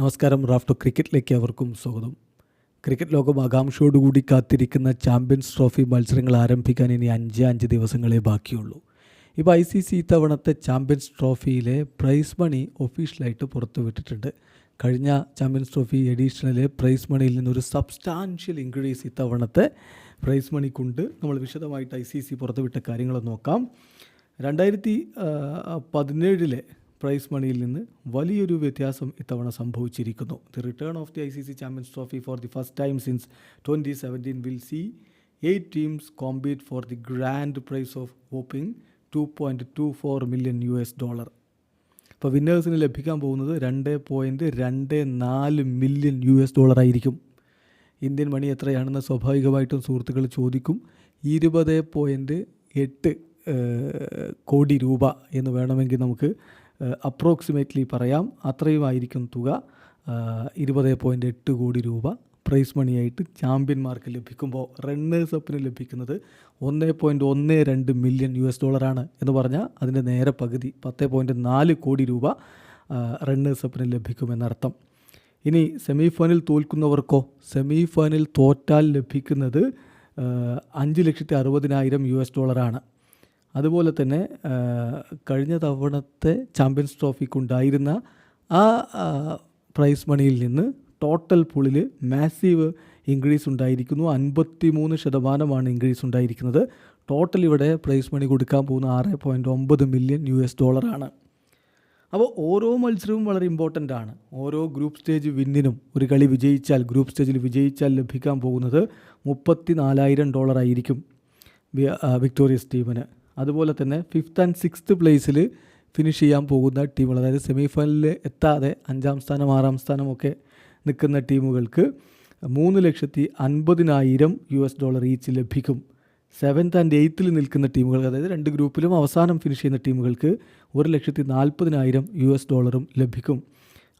നമസ്കാരം. റാഫ്റ്റോ ക്രിക്കറ്റിലേക്ക് അവർക്കും സ്വാഗതം. ക്രിക്കറ്റ് ലോകം ആകാംക്ഷയോടുകൂടി കാത്തിരിക്കുന്ന ചാമ്പ്യൻസ് ട്രോഫി മത്സരങ്ങൾ ആരംഭിക്കാൻ ഇനി അഞ്ച് അഞ്ച് ദിവസങ്ങളെ ബാക്കിയുള്ളൂ. ഇപ്പോൾ ഐ സി സി ഇത്തവണത്തെ ചാമ്പ്യൻസ് ട്രോഫിയിലെ പ്രൈസ് മണി ഒഫീഷ്യലായിട്ട് പുറത്തുവിട്ടിട്ടുണ്ട്. കഴിഞ്ഞ ചാമ്പ്യൻസ് ട്രോഫി എഡീഷണലിലെ പ്രൈസ് മണിയിൽ നിന്നൊരു സബ്സ്റ്റാൻഷ്യൽ ഇൻക്രീസ് ഇത്തവണത്തെ പ്രൈസ് മണിക്കുണ്ട്. നമ്മൾ വിശദമായിട്ട് ഐ സി സി പുറത്തുവിട്ട കാര്യങ്ങൾ നോക്കാം. രണ്ടായിരത്തി പതിനേഴിലെ പ്രൈസ് മണിയിൽ നിന്ന് വലിയൊരു വ്യത്യാസം ഇത്തവണ സംഭവിച്ചിരിക്കുന്നു. The return of the I C C champions trophy for the first time since twenty seventeen will see eight teams compete for the grand prize of whopping two point two four million U S dollar ഇപ്പോൾ വിന്നേഴ്സിന് ലഭിക്കാൻ പോകുന്നത് രണ്ട് point രണ്ട് നാല് million U S dollar ആയിരിക്കും. Indian money എത്രയാണെന്ന് സ്വാഭാവികമായിട്ടും സുഹൃത്തുക്കൾ ചോദിക്കും. ഇരുപത് പോയിന്റ് എട്ട് കോടി രൂപ എന്ന് വേണമെങ്കിൽ നമുക്ക് അപ്രോക്സിമേറ്റ്ലി പറയാം. അത്രയുമായിരിക്കും തുക. ഇരുപത് പോയിന്റ് എട്ട് കോടി രൂപ പ്രൈസ് മണിയായിട്ട് ചാമ്പ്യന്മാർക്ക് ലഭിക്കുമ്പോൾ റണ്ണേഴ്സ് അപ്പിന് ലഭിക്കുന്നത് ഒന്ന് പോയിന്റ് ഒന്ന് രണ്ട് മില്യൺ യു എസ് ഡോളറാണ് എന്ന് പറഞ്ഞാൽ അതിന്റെ നേരെ പകുതി പത്ത് പോയിന്റ് നാല് കോടി രൂപ റണ്ണേഴ്സ് അപ്പിന് ലഭിക്കുമെന്നർത്ഥം. ഇനി സെമി ഫൈനൽ തോൽക്കുന്നവർക്കോ സെമി ഫൈനൽ തോറ്റാൽ ലഭിക്കുന്നത് അഞ്ച് ലക്ഷത്തി അറുപതിനായിരം യു എസ് ഡോളറാണ് അതുപോലെ തന്നെ കഴിഞ്ഞ തവണത്തെ ചാമ്പ്യൻസ് ട്രോഫിക്കുണ്ടായിരുന്ന ആ പ്രൈസ് മണിയിൽ നിന്ന് ടോട്ടൽ പുളിൽ മാസീവ് ഇൻക്രീസ് ഉണ്ടായിരിക്കുന്നു. അൻപത്തി മൂന്ന് ശതമാനമാണ് ഇൻക്രീസ് ഉണ്ടായിരിക്കുന്നത്. ടോട്ടൽ ഇവിടെ പ്രൈസ് മണി കൊടുക്കാൻ പോകുന്ന ആറ് പോയിന്റ് ഒമ്പത് മില്യൺ യു എസ് ഡോളറാണ് അപ്പോൾ ഓരോ മത്സരവും വളരെ ഇമ്പോർട്ടന്റ് ആണ്. ഓരോ ഗ്രൂപ്പ് സ്റ്റേജ് വിന്നിനും ഒരു കളി വിജയിച്ചാൽ ഗ്രൂപ്പ് സ്റ്റേജിൽ വിജയിച്ചാൽ ലഭിക്കാൻ പോകുന്നത് മുപ്പത്തി നാലായിരം ഡോളറായിരിക്കും വിക്ടോറിയസ് ടീമിന് അതുപോലെ തന്നെ ഫിഫ്ത്ത് ആൻഡ് സിക്സ്ത് പ്ലേസിൽ ഫിനിഷ് ചെയ്യാൻ പോകുന്ന ടീമുകൾ അതായത് സെമി ഫൈനലിൽ എത്താതെ അഞ്ചാം സ്ഥാനം ആറാം സ്ഥാനമൊക്കെ നിൽക്കുന്ന ടീമുകൾക്ക് മൂന്ന് ലക്ഷത്തി അൻപതിനായിരം യു എസ് ഡോളർ ഈച്ച് ലഭിക്കും സെവൻത്ത് ആൻഡ് എയ്ത്തിൽ നിൽക്കുന്ന ടീമുകൾ അതായത് രണ്ട് ഗ്രൂപ്പിലും അവസാനം ഫിനിഷ് ചെയ്യുന്ന ടീമുകൾക്ക് ഒരു ലക്ഷത്തി നാൽപ്പതിനായിരം യു എസ് ഡോളറും ലഭിക്കും.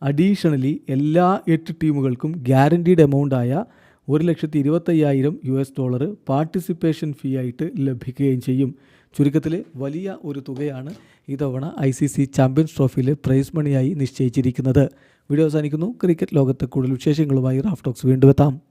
അഡീഷണലി എല്ലാ എട്ട് ടീമുകൾക്കും ഗ്യാരണ്ടീഡ് എമൗണ്ടായ ഒരു ലക്ഷത്തി ഇരുപത്തയ്യായിരം U S dollar participation fee ആയിട്ട് ലഭിക്കുകയും ചെയ്യും. ചുരുക്കത്തിൽ വലിയ ഒരു തുകയാണ് ഇത്തവണ ഐ സി സി ചാമ്പ്യൻസ് ട്രോഫിയിലെ പ്രൈസ് മണിയായി നിശ്ചയിച്ചിരിക്കുന്നത്. വീഡിയോ അവസാനിക്കുന്നു. ക്രിക്കറ്റ് ലോകത്തെ കൂടുതൽ വിശേഷങ്ങളുമായി റാഫ്ടോക്സ് വീണ്ടും എത്താം.